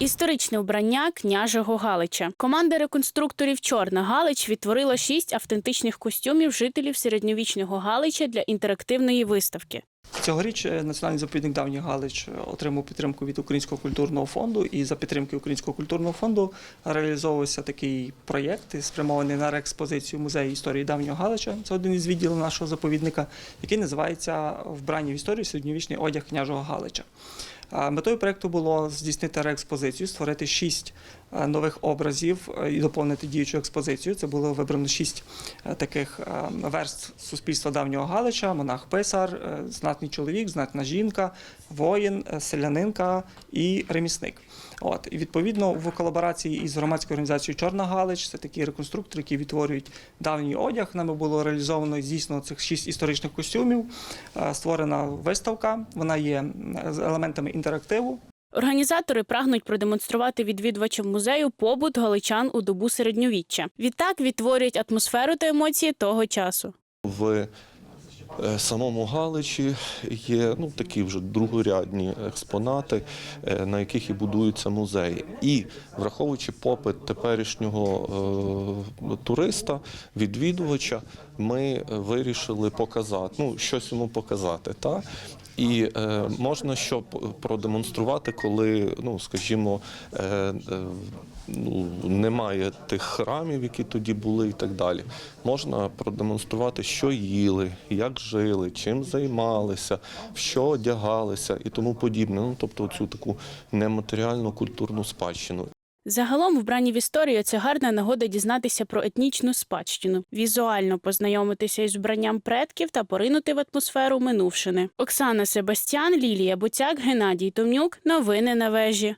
Історичне вбрання княжого Галича. Команда реконструкторів Чорна Галич відтворила шість автентичних костюмів жителів середньовічного Галича для інтерактивної виставки. Цьогоріч е, Національний заповідник Давній Галич е, отримав підтримку від Українського культурного фонду, і за підтримки Українського культурного фонду реалізовувався такий проєкт, спрямований на реекспозицію музею історії Давнього Галича. Це один із відділів нашого заповідника, який називається Вбрання в історію середньовічний одяг княжого Галича. Метою проекту було здійснити реекспозицію, створити шість нових образів е, і доповнити діючу експозицію. Це було вибрано шість е, таких е, верств суспільства давнього Галича: монах-писар, е, знатний чоловік, знатна жінка, воїн, е, селянинка і ремісник. От і відповідно в колаборації із громадською організацією Чорна Галич, це такі реконструктори, які відтворюють давній одяг. Нами було реалізовано дійсно цих шість історичних костюмів. Е, Створена виставка. Вона є з елементами інтерактиву. Організатори прагнуть продемонструвати відвідувачам музею побут галичан у добу середньовіччя. Відтак відтворюють атмосферу та емоції того часу. В е, самому Галичі є ну, такі вже другорядні експонати, е, на яких і будуються музеї. І враховуючи попит теперішнього е, туриста, відвідувача, ми вирішили показати, ну, щось йому показати. Та? І е, можна що продемонструвати, коли, ну скажімо, е, е, ну, немає тих храмів, які тоді були, і так далі. Можна продемонструвати, що їли, як жили, чим займалися, в що одягалися і тому подібне. Ну, тобто цю таку нематеріальну культурну спадщину. Загалом, вбрані в історію це гарна нагода дізнатися про етнічну спадщину, візуально познайомитися із вбранням предків та поринути в атмосферу минувшини. Оксана Себастьян, Лілія Буцяк, Геннадій Томнюк. Новини на вежі.